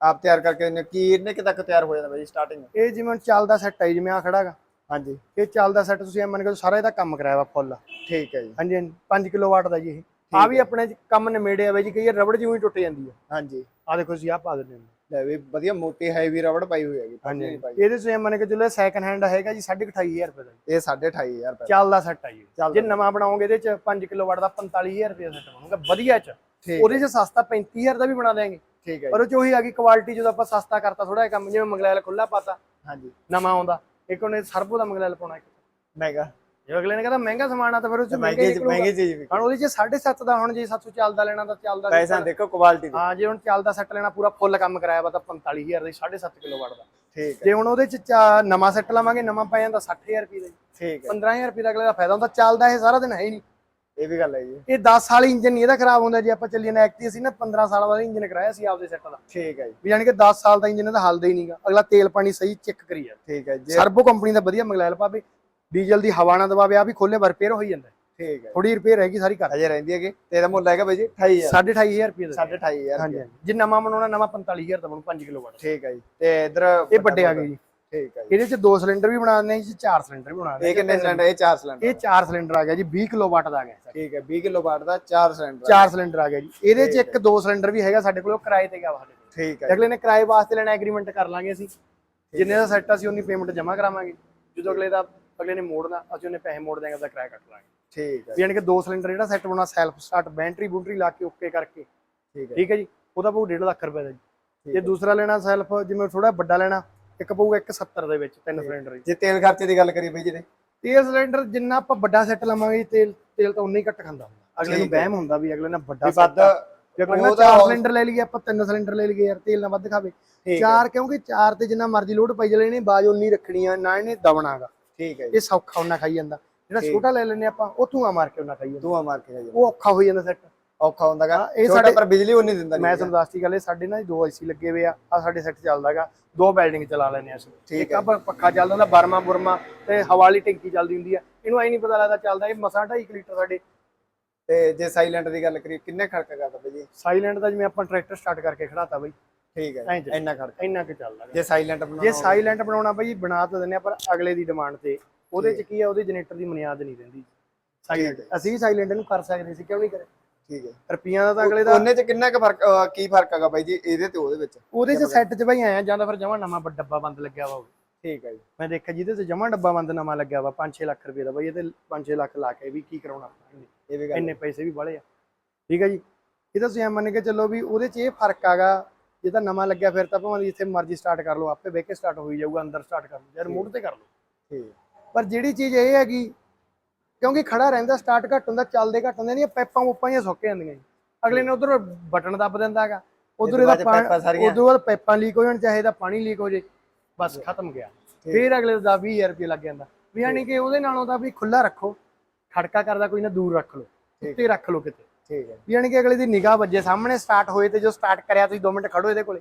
ਆਪ ਤਿਆਰ ਕਰਕੇ ਨੇ ਕੀ ਇਹਨੇ ਕਿ ਤੱਕ ਤਿਆਰ ਹੋ ਜਾਂਦਾ ਬਾਈ ਸਟਾਰਟਿੰਗ ਇਹ ਜਿਵੇਂ ਚੱਲਦਾ ਸੈੱਟ ਹੈ ਜਿਵੇਂ ਆ ਖੜਾਗਾ ਹਾਂਜੀ। ਇਹ ਚੱਲਦਾ ਸੈੱਟ ਤੁਸੀਂ ਐ ਮੰਨ ਕੇ ਸਾਰਾ ਇਹਦਾ ਕੰਮ ਕਰਾਇਆ ਵਾ ਫੁੱਲ ਠੀਕ ਹੈ ਜੀ। ਹਾਂਜੀ ਹਾਂਜੀ। 5 ਕਿਲੋਵਾਟ ਦਾ ਜੀ ਇਹ। ਆ ਵੀ ਆਪਣੇ ਕੰਮ ਨਿਮੇੜਿਆ ਵਾ ਜੀ ਕਈ ਰਬੜ ਜਿਉਂ ਹੀ ਟੁੱਟ ਜਾਂਦੀ ਆ। ਹਾਂਜੀ। ਆ ਦੇਖੋ ਤੁਸੀਂ ਆ ਪਾ ਦਿੰਦੇ ਹਾਂ ਲੈ ਵੀ ਵਧੀਆ ਮੋਟੀ ਹੈਵੀ ਰਬੜ ਪਾਈ ਹੋਈ ਹੈਗੀ ਹਾਂਜੀ। ਇਹਦੇ ਚ ਮੰਨ ਕੇ ਚੱਲੋ ਸੈਕੰਡ ਹੈਂਡ ਹੈਗਾ ਜੀ 28500 ਰੁਪਏ ਦਾ। ਇਹ 28500 ਰੁਪਏ ਚੱਲਦਾ ਸੈੱਟ ਆ ਜੀ। ਜੇ ਨਵਾਂ ਬਣਾਓਗੇ ਇਹਦੇ ਚ 5 ਕਿਲੋਵਾਟ ਦਾ 45000 ਰੁਪਏ ਦਾ ਸੈੱਟ ਬਣੂਗਾ ਵਧੀਆ ਚ। ਉਹਦੇ ਚ ਸਸਤਾ 35000 ਦਾ ਵੀ ਬਣਾ ਦੇਾਂਗੇ ਠੀਕ ਹੈ ਪਰ ਉਹ ਚ ਉਹੀ ਆ ਗਈ ਕੁਆਲਿਟੀ ਜਦੋਂ ਆਪਾਂ ਸਸਤਾ ਕਰਤਾ ਥੋੜਾ ਜਿਹਾ ਕੰਮ ਜਿਵੇਂ ਮੰਗਲੈਲ ਖੁੱਲਾ ਪਾਤਾ ਹਾਂਜੀ। ਨਵਾਂ ਆਉਂਦਾ। ਇੱਕ ਉਹਨੇ ਸਰਬੋ ਦਾ ਮੰਗਲੈਲ ਪਾਉਣਾ ਇੱਕ। ਮੈਗਾ ਜੇ ਅਗਲੇ ਨੇ ਕਹਿੰਦਾ ਮਹਿੰਗਾ ਸਮਾਨ ਆ ਤਾਂ ਫਿਰ ਉਹ ਚ ਮਹਿੰਗਾ ਨਿਕਲੂਗਾ। ਮਹਿੰਗੀ ਚੀਜ਼ ਵੀ। ਹੁਣ ਉਹਦੇ ਚ 7.5 ਦਾ ਹੁਣ ਜੇ 700 ਚੱਲਦਾ ਲੈਣਾ ਤਾਂ ਚੱਲਦਾ। ਪੈਸਾ ਦੇਖੋ। ਕੁਆਲਿਟੀ ਦੀ ਹਾਂ ਜੇ ਹੁਣ ਚੱਲਦਾ ਸੈੱਟ ਲੈਣਾ ਪੂਰਾ ਫੁੱਲ ਕੰਮ ਕਰਾਇਆ ਵਾ ਤਾਂ 45000 ਦਾ 7.5 ਕਿਲੋਵਾਟ ਦਾ ਠੀਕ ਜੇ ਹੁਣ ਉਹਦੇ ਚ ਚਾ- ਨਵਾਂ ਸੈੱਟ ਲਵਾਂਗੇ ਨਵਾਂ ਪੈ ਜਾਂਦਾ 60000 ਰੁਪਏ ਦਾ ਜੀ। ਠੀਕ ਹੈ। 15000 ਰੁਪਏ ਦਾ ਅਗਲੇ ਦਾ ਫਾਇਦਾ ਹੁੰਦਾ ਚੱਲਦਾ ਇਹ ਸਾਰਾ ਦਿਨ ਹੈ ਹੀ ਨਹੀਂ। ਇਹ ਵੀ ਗੱਲ ਹੈ ਜੀ। ਇਹ 10 ਸਾਲ ਇੰਜਨ ਨਹੀਂ ਇਹਦਾ ਖਰਾਬ ਹੁੰਦਾ ਜੇ ਆਪਾਂ ਚੱਲੀਏ ਨਾ ਐਕਟੀ ਅਸੀਂ ਨਾ 15 ਸਾਲ ਬਾਅਦ ਇੰਜਨ ਕਰਾਇਆ ਸੀ ਆਪਦੇ ਸੈੱਟ ਦਾ। ਠੀਕ ਹੈ ਜੀ। ਵੀ ਯਾਨੀ ਕਿ 10 ਸਾਲ ਦਾ ਇੰਜਨ ਇਹਦਾ ਹਲਦਾ ਹੀ ਨਹੀਂਗਾ ਅਗਲਾ ਤੇਲ ਪਾਣੀ ਸਹੀ ਚੈੱਕ ਕਰੀ ਜਾਂਦਾ ਠੀਕ ਹੈ ਜੀ। ਸਰਬੋ ਕੰਪਨੀ ਦਾ ਵਧੀਆ ਮੰਗਲੈਲ ਪਾਵੇ। ਡੀਜ਼ਲ ਦੀ ਹਵਾ ਨਾ ਦਬਾਵੇ ਆ ਵੀ ਖੋਲੇ ਵਰ ਰਿਪੇਅਰ ਹੋਈ ਜਾਂਦਾ। ਠੀਕ ਹੈ। ਥੋੜੀ ਰਿਪੇਅਰ ਹੈਗੀ ਸਾਰੀ ਕਰ ਅਜੇ ਰਹਿੰਦੀ ਹੈਗੀ। ਤੇ ਇਹਦਾ ਮੁੱਲ ਹੈਗਾ ਬਾਈ ਜੀ 28000 28500 ਰੁਪਏ ਦਾ। 28500 ਹਾਂਜੀ ਹਾਂਜੀ। ਜੇ ਨਵਾਂ ਬਣਾਉਣਾ ਨਵਾਂ 45000 ਦਾ ਬਣੂ 5 ਕਿਲੋ ਵਾਟ। ਠੀਕ ਹੈ ਜੀ। ਤੇ ਇਧਰ ਇਹ ਵੱਡੇ ਆ ਗਏ ਜੀ। ਠੀਕ ਹੈ ਇਹਦੇ ਚ ਦੋ ਸਿਲੰਡਰ ਵੀ ਬਣਾ ਦਿੰਦੇ ਆ ਜੀ ਚਾਰ ਸਿਲੰਡਰ ਵੀ ਬਣਾ ਦਿੰਦੇ ਇਹ ਕਿੰਨੇ ਸਿਲੰਡਰ ਇਹ 4 ਸਿਲੰਡਰ ਇਹ ਚਾਰ ਸਿਲੰਡਰ ਆ ਗਿਆ ਜੀ 20 ਕਿਲੋ ਵਾਟ ਦਾ ਆ ਗਿਆ। ਠੀਕ ਹੈ 20 ਕਿਲੋ ਵਾਟ ਦਾ 4 ਸਿਲੰਡਰ ਚਾਰ ਸਿਲੰਡਰ ਆ ਗਿਆ ਜੀ। ਇਹਦੇ ਚ ਇੱਕ ਦੋ ਸਿਲੰਡਰ ਵੀ ਹੈਗਾ ਸਾਡੇ ਕੋਲ ਉਹ ਕਿਰਾਏ ਤੇ ਗਿਆ ਸਾਡੇ ਠੀਕ ਹੈ ਅਗਲੇ ਨੇ ਕਿਰਾਏ ਵਾਸਤੇ ਲੈਣਾ ਐਗਰੀਮੈਂਟ ਕਰ ਲਾਂਗੇ ਅਸੀਂ। ਜਿੰਨੇ ਦਾ ਸੈੱਟ ਅਸੀਂ ਉਨੀ ਪੇਮੈਂਟ ਜਮ੍ਹਾਂ ਕਰਾਵਾਂਗੇ। ਜਦੋਂ ਅਗਲੇ ਦਾ ਅਗਲੇ ਨੇ ਮੋੜਨਾ ਅਸੀਂ ਉਹਨੇ ਪੈਸੇ ਮੋੜ ਦਿਆਂਗੇ ਉਹਦਾ ਕਿਰਾਇਆ ਕੱਟ ਲਾਂਗੇ। ਠੀਕ ਹੈ ਯਾਨੀ ਕਿ ਦੋ ਸਿਲੰਡਰ ਜਿਹੜਾ ਸੈੱਟ ਬਣਾ ਸੈਲਫ ਸਟਾਰਟ ਬੈਟਰੀ ਬੂਟਰੀ ਲਾ ਕੇ ਓਕੇ ਕਰਕੇ। ਠੀਕ ਹੈ ਠੀਕ ਹੈ ਜੀ? ਉਹਦਾ ਪਊ 1.5 ਲੱਖ ਰੁਪਏ ਦਾ ਜੀ। ਜੇ। ਦੂਸਰਾ ਲੈਣਾ ਸੈਲਫ ਜਿਵੇਂ ਥੋੜਾ ਵੱਡਾ ਲੈਣਾ ਇੱਕ ਪਊਗਾ 170 ਦੇ ਵਿੱਚ ਤਿੰਨ ਸਿਲੰਡਰ ਜੀ। ਤੇਲ ਖਰਚੇ ਦੀ ਗੱਲ ਕਰੀਏ ਬਾਈ ਜੀ ਦੇ। ਤੇਲ ਸਿਲੰਡਰ ਜਿੰਨਾ ਆਪਾਂ ਵੱਡਾ ਸੈੱਟ ਲਵਾਂਗੇ ਤੇਲ ਤੇਲ ਤਾਂ ਉਨਾ ਹੀ ਘੱਟ ਖਾਂਦਾ ਹੁੰਦਾ। ਅਗਲੇ ਨੂੰ। ਵਹਿਮ ਹੁੰਦਾ ਵੀ ਅਗਲੇ ਨੇ ਵੱਡਾ ਸੈੱਟ ਜੇ ਅਗਲੇ ਨੇ ਉਹਦਾ ਚਾਰ ਸਿਲੰਡਰ ਲੈ ਲਈਏ ਆਪਾਂ ਤਿੰਨ ਸਿਲੰਡਰ ਲੈ ਲਈਏ ਯਾਰ ਤੇਲ ਨਾ ਵੱਧ ਖਾਵੇ। ਚਾਰ ਕਿਉਂਕਿ ਚਾਰ ਤੇ ਜਿੰਨਾ ਮਰਜ਼ੀ ਲੋਡ ਪਾਈ ਚਲੇ ਨੇ ਬਾਜ ਉਨੀ ਰੱਖਣੀ ਆ ਨਾ ਇਹਨੇ ਦਬਣਾਗਾ ਠੀਕ ਹੈ ਇਹ ਸੌਖਾ ਉਹਨਾਂ ਖਾਈ ਜਾਂਦਾ। ਜਿਹੜਾ। ਛੋਟਾ ਲੈ ਲੈਨੇ ਆਪਾਂ ਉਹ ਧੂਆਂ ਮਾਰ ਕੇ ਉਹਨਾਂ ਖਾਈ ਜਾਂਦਾ। ਧੂਆ ਮਾਰ ਕੇ ਜਾਈਏ ਉਹ ਔਖਾ ਹੋਈ ਜਾਂਦਾ ਸੈੱਟ ਔਖਾ ਹੁੰਦਾਗਾ ਹਾਂ, ਇਹ ਸਾਡੇ- ਪਰ ਬਿਜਲੀ ਉਹ ਨਹੀਂ ਦਿੰਦਾ ਮੈਂ। ਤੁਹਾਨੂੰ ਦੱਸਤੀ ਗੱਲ ਇਹ ਸਾਡੇ ਨਾਲ ਦੋ ਏਸੀ ਲੱਗੇ ਹੋਏ ਆ। ਆ ਸਾਡੇ ਸੈੱਟ ਚੱਲਦਾਗਾ ਦੋ ਬਿਲਡਿੰਗ ਚਲਾ ਲੈਨੇ ਆ ਅਸੀਂ। ਠੀਕ ਇੱਕ ਆ ਪੱਖਾ ਚੱਲਦਾ ਹੁੰਦਾ ਬਰਮਾ ਬੁਰਮਾ ਤੇ ਹਵਾ ਵਾਲੀ ਟੈਂਕੀ ਚੱਲਦੀ ਹੁੰਦੀ ਆ। ਇਹਨੂੰ ਐ ਨਹੀਂ ਪਤਾ ਲੱਗਦਾ ਚੱਲਦਾ ਇਹ ਮਸਾਂ 2.5 ਲੀਟਰ ਸਾਡੇ। ਤੇ ਜੇ ਸਾਇਲੈਂਟ ਦੀ ਗੱਲ ਕਰੀਏ ਕਿੰਨੇ ਖੜਕਾ ਕਰਦਾ ਬਈ ਜੀ? ਸਾਈਲੈਂਟ ਦਾ ਜਿਵੇਂ ਆਪਾਂ ਟਰੈਕਟਰ ਸਟਾਰਟ ਕਰਕੇ ਖੜਾਤਾ ਬਈ। ਠੀਕ ਹੈ। ਇੰਨਾ ਖੜਕਾ ਇੰਨਾ ਕੁ ਚੱਲਦਾ ਜੇ ਸਾਇਲੈਂਟ ਬਣਾਉਣਾ ਜੇ ਸਾਈਲੈਂਟ ਬਣਾਉਣਾ ਬਈ ਬਣਾ ਤਾਂ ਦਿੰਦੇ ਆ ਪਰ ਅਗਲੇ ਦੀ ਡਿਮਾਂਡ ਤੇ। ਉਹਦੇ ਚ ਕੀ ਆ ਉਹਦੇ ਜਨਰੇਟਰ ਦੀ ਬੁਨਿਆਦ ਨਹੀਂ ਰਹਿੰਦੀ। ਸਾਈਲੈਂਟ ਅਸੀਂ ਵੀ ਸਾਈਲੈਂਟ ਨੂੰ ਕਰ ਸਕਦੇ ਸੀ ਕਿਉਂ ਨਹੀਂ ਕਰੇ? ਠੀਕ ਹੈ। ਰੁਪਈਆਂ ਦਾ ਤਾਂ ਅਗਲੇ ਦਾ ਉਹਨੇ ਚ ਕਿੰਨਾ ਕੁ ਫ਼ਰਕ ਅਹ ਕੀ ਫ਼ਰਕ ਹੈਗਾ ਬਾਈ ਜੀ ਇਹਦੇ ਤੇ ਉਹਦੇ ਵਿੱਚ? ਉਹਦੇ ਚ ਸੈੱਟ ਚ ਬਈ ਆਇਆ ਜਾਂ ਤਾਂ ਫਿਰ ਜਮਾ ਨਵਾਂ ਬ- ਡੱਬਾ ਬੰਦ ਲੱਗਿਆ ਵਾ ਹੋਵੇ ਠੀਕ ਹੈ ਜੀ। ਮੈਂ ਦੇਖਿਆ ਜਿਹਦੇ ਤੇ ਜਮਾ ਡੱਬਾ ਬੰਦ ਨਵਾਂ ਲੱਗਿਆ ਵਾ 5-6 ਲੱਖ ਰੁਪਏ ਦਾ ਬਈ ਇਹਦੇ 5-6 ਲੱਖ ਲਾ ਕੇ ਵੀ ਕੀ ਕਰਾਉਣਾ ਆਪਾਂ ਇਹਨੇ? ਇਹ ਵੀ ਗੱਲ ਇੰਨੇ ਪੈਸੇ ਵੀ ਬੜੇ ਆ। ਠੀਕ ਹੈ ਜੀ। ਇਹ ਤਾਂ ਤੁਸੀਂ ਐਂ ਮੰਨ ਕੇ ਚੱਲੋ ਵੀ ਉਹਦੇ 'ਚ ਇਹ ਫ਼ਰਕ ਆਗਾ ਜੇ ਤਾਂ ਨਵਾਂ ਲੱਗਿਆ ਫਿਰ ਤਾਂ ਭਾਵੇਂ ਜਿੱਥੇ ਮਰਜ਼ੀ ਸਟਾਰਟ ਕਰ ਲਓ ਆਪੇ ਬਹਿ ਕੇ ਸਟਾਰਟ ਹੋਈ ਜਾਊਗਾ ਅੰਦਰ ਸਟਾਰਟ ਕਰ ਲਓ ਜਾਂ ਰਿਮੋਟ ਤੇ ਕਰ ਲਓ। ਠੀਕ। ਪਰ ਜਿਹੜੀ ਚੀਜ਼ ਇਹ ਹੈਗੀ ਕਿਉਂਕਿ ਖੜਾ ਰਹਿੰਦਾ ਸਟਾਰਟ ਘੱਟ ਹੁੰਦਾ ਚੱਲਦੇ ਘੱਟ ਹੁੰਦੇ ਨਹੀਂ ਪੈਪਾਂ ਉਪਾਂ ਹੀ ਸੁੱਕ ਜਾਂਦੀਆਂ ਜੀ। ਅਗਲੇ ਨੇ ਉਧਰ ਬਟਨ ਦੱਬ ਦਿੰਦਾ ਹੈਗਾ ਉਧਰ ਇਹਦੇ ਸਾਰੀਆਂ- ਉਧਰ ਬਾਅਦ ਪੈਪਾਂ ਲੀਕ ਹੋ ਜਾਣ ਚਾਹੇ ਇਹਦਾ ਪਾਣੀ ਲੀਕ ਹੋ ਜੇ ਬਸ ਖਤਮ ਗਿਆ। ਫਿਰ ਅਗਲੇ ਦਾ 20000 ਰੁਪਏ ਲੱਗ ਜਾਂਦਾ। ਵੀ ਯਾਨੀ ਕਿ ਉਹਦੇ ਨਾਲੋਂ ਤਾਂ ਵੀ ਖੁੱਲਾ ਰੱਖੋ ਖੜਕਾ ਕਰਦਾ ਕੋਈ ਨਾ ਦੂਰ ਰੱਖ ਲਓ ਉੱਤੇ ਰੱਖ ਲਓ ਕਿਤੇ। ਠੀਕ ਹੈ। ਯਾਨੀ ਕਿ ਅਗਲੇ ਦੀ ਨਿਗਾਹ ਵੱਜੇ ਸਾਹਮਣੇ ਸਟਾਰਟ ਹੋਏ ਤੇ ਜੋ ਸਟਾਰਟ ਕਰਿਆ ਤੁਸੀਂ 2 ਮਿੰਟ ਖੜੋ ਇਹਦੇ ਕੋਲੇ।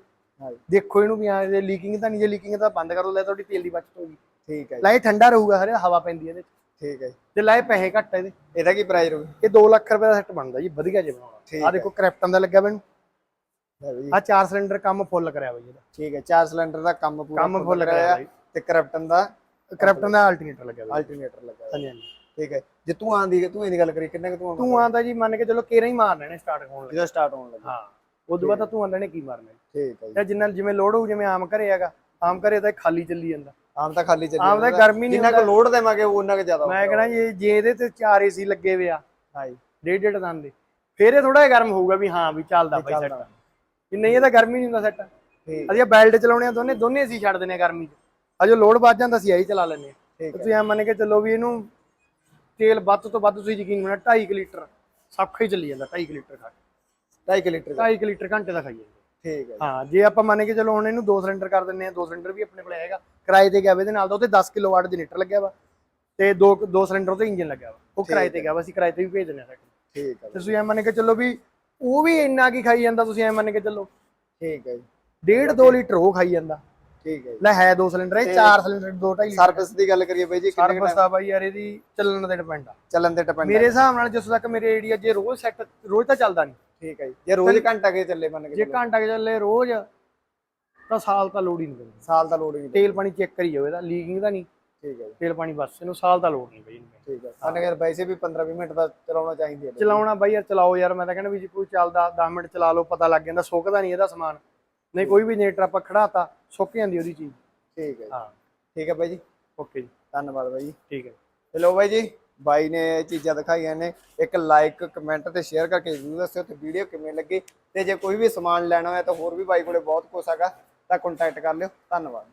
ਦੇਖੋ ਇਹਨੂੰ ਵੀ ਆ ਲੀਕਿੰਗ ਤਾਂ ਨਹੀਂ ਜੇ ਲੀਕਿੰਗ ਤਾਂ ਬੰਦ ਕਰੋ ਲੈ ਤੁਹਾਡੀ ਤੇਲ ਦੀ ਬਚਤ ਹੋਗੀ ਠੀਕ ਹੈ ਜੀ, ਲਾਏ ਠੰਡਾ ਰਹੂਗਾ ਹਰੇ ਹਵਾ ਪੈਂਦੀ ਇਹਦੇ। ਠੀਕ ਹੈ ਜੀ। ਤੇ ਲਾਏ ਪੈਸੇ ਘੱਟ ਇਹਦੇ। ਇਹਦਾ ਕੀ ਪ੍ਰਾਈਸ ਰਹੂ ਇਹ 2 ਲੱਖ ਰੁਪਏ ਦਾ ਸੈੱਟ ਬਣਦਾ ਜੀ ਵਧੀਆ ਬਣਾਉਣਾ ਆ ਦੇਖੋ ਕ੍ਰਿਪਟਨ ਦਾ ਲੱਗਿਆ ਮੈਨੂੰ। ਜੀ, ਆ ਚਾਰ ਸਿਲੰਡਰ ਕੰਮ ਫੁੱਲ ਕਰਿਆ ਬਈ ਇਹਦਾ। ਠੀਕ ਹੈ ਚਾਰ ਸਿਲੰਡਰ ਦਾ ਕੰਮ ਪੂਰਾ ਕੰਮ ਫੁੱਲ ਕਰਿਆ ਤੇ ਕ੍ਰਿਪਟਨ ਦਾ ਕ੍ਰਿਪਟਨ ਦਾ ਅਲਟਰਨੇਟਰ ਲੱਗਿਆ ਅਲਟਰਨੇਟਰ ਲੱਗਾ ਹੋਇਆ। ਹਾਂਜੀ ਹਾਂਜੀ। ਠੀਕ ਹੈ। ਜੇ ਤੂੰ ਆਂਦੀ ਤੂੰ ਇਹਦੀ ਗੱਲ ਕਰੀ ਕਿੰਨੇ ਕੁ ਤੂੰ ਤੂੰ ਆਂਦਾ ਜੀ ਮੰਨ ਕੇ ਚਲੋ ਕੇਰਾ ਹੀ ਮਾਰ ਲੈਣੇ ਸਟਾਰਟ ਹੋਣ ਲੱਗੇ। ਜਦੋਂ ਸਟਾਰਟ ਹੋਣ ਲੱਗਾ। ਹਾਂ ਉਦੋਂ ਬਾਅਦ ਤਾਂ ਤੂੰ ਆਂਦਾ ਨੇ ਕੀ ਮਾਰਨਾ ਠੀਕ ਹੈ ਜੀ। ਤੇ ਜਿੰਨਾ ਜਿਵੇਂ ਲੋਡ ਹੋਊ ਜਿਵੇਂ ਆਮ ਘਰੇ ਹੈਗਾ ਆਮ ਘਰੇ ਤਾਂ ਇਹ ਖਾਲੀ ਚੱਲੀ ਜਾਂਦਾ। ਆਮ ਤਾਂ ਖਾਲੀ ਚੱਲੀ ਆਮ ਤਾਂ। ਗਰਮੀ ਨਹੀਂ ਜਿੰਨਾ ਕੁ ਲੋਡ ਦੇਵਾਂਗੇ ਉਹਨਾਂ ਕੁ ਜ਼ਿਆਦਾ ਮੈਂ ਕਹਣਾ ਜੇ ਜੇ ਇਹਦੇ ਤੇ ਚਾਰ ਏਸੀ ਲੱਗੇ ਹੋਏ ਆ ਹਾਂਜੀ ਡੇਢ ਡੇਢ ਦੰਦ ਦੇ ਫੇਰ ਇਹ ਥੋੜਾ ਜਿਹਾ ਗਰਮ ਹੋਊਗਾ ਵੀ ਹਾਂ ਵੀ ਚੱਲਦਾ ਬਾਈ ਸੈੱਟ। ਕਿ ਨਹੀਂ ਇਹ ਤਾਂ ਗਰਮੀ ਨਹੀਂ ਹੁੰਦਾ ਸੈੱਟ ਠੀਕ। ਅਸੀਂ ਬੈਲਟ ਚਲਾਉਣੇ ਆ ਦੋਨੇ ਦੋਨੇ ਏਸੀ ਛੱਡ ਆ ਗਰਮੀ 'ਚ। ਅਜੋ ਲੋਡ ਵੱਜ ਜਾਂਦਾ ਸੀ ਆਹੀ ਚਲਾ ਤੇ ਤੁਸੀਂ ਐ ਮੰਨ ਕੇ ਚੱਲੋ ਵੀ ਇਹਨੂੰ ਤੇਲ ਵੱਧ ਤੋਂ ਵੱਧ ਤੁਸੀਂ ਯਕੀਨ ਮੰਨਣਾ 2.5 ਲੀਟਰ ਸੌਖਾ ਹੀ ਚੱਲੀ ਜਾਂਦਾ 2.5 ਲੀਟਰ ਖਾ 2.5 ਲੀਟਰ ਦਾ 2.5 ਲੀਟਰ ਘੰਟੇ ਦਾ ਖਾਈ ਜਾਂਦਾ। ਠੀਕ ਹੈ ਹਾਂ ਜੇ ਆਪਾਂ ਮੰਨ ਕੇ ਚੱਲੋ ਹੁਣ ਇਹਨੂੰ ਦੋ ਸਿਲੰਡਰ ਕਰ ਦਿੰਨੇ ਆ ਦੋ ਸਿਲੰਡਰ ਵੀ ਆਪਣੇ ਕੋਲ ਹੈਗਾ ਕਿਰਾਏ ਤੇ ਗਿਆ ਵਾ ਇਹਦੇ ਨਾਲ ਦਾ ਉਹਤੇ 10 ਕਿਲੋਵਾਟ ਜਨਰੇਟਰ ਲੱਗਿਆ ਵਾ ਤੇ ਦੋ ਦੋ ਸਿਲੰਡਰ ਉਹਤੇ ਇੰਜਨ ਲੱਗਿਆ ਵਾ ਉਹ ਕਿਰਾਏ ਤੇ ਗਿਆ ਵਾ ਅਸੀਂ ਕਿਰਾਏ ਤੇ ਵੀ ਭੇਜ ਦਿੰਨੇ ਆ ਸਾਡੇ। ਠੀਕ ਹੈ ਤੇ ਤੁਸੀਂ ਐ ਮੰਨ ਕੇ ਚੱਲੋ ਵੀ ਉਹ ਵੀ ਇੰਨਾ ਕੀ ਖਾਈ ਜਾਂਦਾ ਤੁਸੀਂ ਐ ਮੰਨ ਕੇ ਚੱਲੋ। ਠੀਕ ਹੈ ਜੀ। ਡੇਢ 2 ਲੀਟਰ ਉਹ ਖਾਈ ਜਾਂਦਾ। ਠੀਕ ਹੈ ਜੀ। ਲੈ ਹੈ ਦੋ ਸਿਲੰਡਰ ਇਹ ਚਾਰ ਸਿਲੰਡਰ ਦੋ ਢਾਈ ਲੀਟਰ ਸਰਵਿਸ ਦੀ ਗੱਲ ਕਰੀਏ ਬਾਈ ਜੀ ਕਿੰਨੇ ਸਰਵਿਸ ਦਾ ਬਾਈ ਯਾਰ ਇਹਦੀ ਚੱਲਣ ਤੇ ਡਿਪੈਂਡ ਆ। ਚੱਲਣ ਤੇ ਡਿਪੈਂਡ ਮੇਰੇ ਹਿਸਾਬ ਨਾਲ ਜਿਸ ਤੱਕ ਮੇਰੇ ਏਰੀਆ ਜੇ ਰੋਜ਼ ਸੈੱਟ ਰੋਜ਼ ਤਾਂ ਚੱਲਦਾ ਨਹੀਂ। ਠੀਕ ਹੈ ਜੀ। ਜੇ ਰੋਜ਼ ਘੰਟਾ ਕੇ ਚੱਲੇ ਮੰਨ ਕੇ ਜੇ ਘੰਟਾ ਕੁ ਚੱਲੇ ਰੋਜ਼ ਤਾਂ ਸਾਲ ਤਾਂ ਲੋਡ ਹੀ ਨਹੀਂ ਪੈਂਦੀ। ਸਾਲ ਦਾ ਲੋਡ ਹੀ ਨਹੀਂ ਤੇਲ ਪਾਣੀ ਚੈੱਕ ਕਰੀ ਜਾਓ ਇਹਦਾ ਲੀਕਿੰਗ ਤਾਂ ਨਹੀਂ। ਠੀਕ ਹੈ ਜੀ। ਤੇਲ ਪਾਣੀ ਬਸ ਇਹਨੂੰ ਸਾਲ ਦਾ ਲੋਡ ਨਹੀਂ ਬਈ ਠੀਕ ਹੈ। ਮੰਨ ਕੇ ਵੈਸੇ ਵੀ 15 20 ਮਿੰਟ ਦਾ ਚਲਾਉਣਾ ਚਾਹੀਦੀ ਹੈ। ਚਲਾਉਣਾ ਬਾਈ ਯਾਰ ਚਲਾਓ ਯਾਰ ਮੈਂ ਤਾਂ ਕਹਿੰਦਾ ਵੀ ਜੇ ਕੋਈ ਚੱਲਦਾ 10 ਮਿੰਟ ਚਲਾ ਲਓ ਪਤਾ ਲੱਗ ਜਾਂਦਾ ਸੁੱਕਦਾ ਨਹੀਂ ਇਹਦਾ ਸਮਾਨ। ਨਹੀਂ ਕੋਈ ਵੀ ਜਨਰੇਟਰ ਆਪਾਂ ਖੜਾਤਾ ਸੁੱਕ ਜਾਂਦੀ ਉਹਦੀ ਚੀਜ਼। ਠੀਕ ਹੈ ਜੀ। ਹਾਂ। ਠੀਕ ਹੈ ਬਾਈ ਜੀ। ਓਕੇ ਜੀ। ਧੰਨਵਾਦ ਬਾਈ ਜੀ। ਠੀਕ ਹੈ। ਤੇ ਬਾਈ ਜੀ ਬਾਈ ਨੇ ਇਹ ਚੀਜ਼ਾਂ ਦਿਖਾਈਆਂ ਨੇ। ਇੱਕ ਲਾਈਕ ਕਮੈਂਟ ਤੇ ਸ਼ੇਅਰ ਕਰਕੇ ਜ਼ਰੂਰ ਦੱਸਿਓ ਤੇ ਵੀਡੀਓ ਕਿਵੇਂ ਲੱਗੀ। ਤੇ ਜੇ ਕੋਈ ਵੀ ਸਮਾਨ ਲੈਣਾ ਹੋਇਆ ਤਾਂ ਹੋਰ ਵੀ ਬਾਈ ਕੋਲੇ ਬਹੁਤ ਕੁਛ ਹੈਗਾ ਤਾਂ ਕੰਟੈਕਟ ਕਰ ਲਿਓ। ਧੰਨਵਾਦ।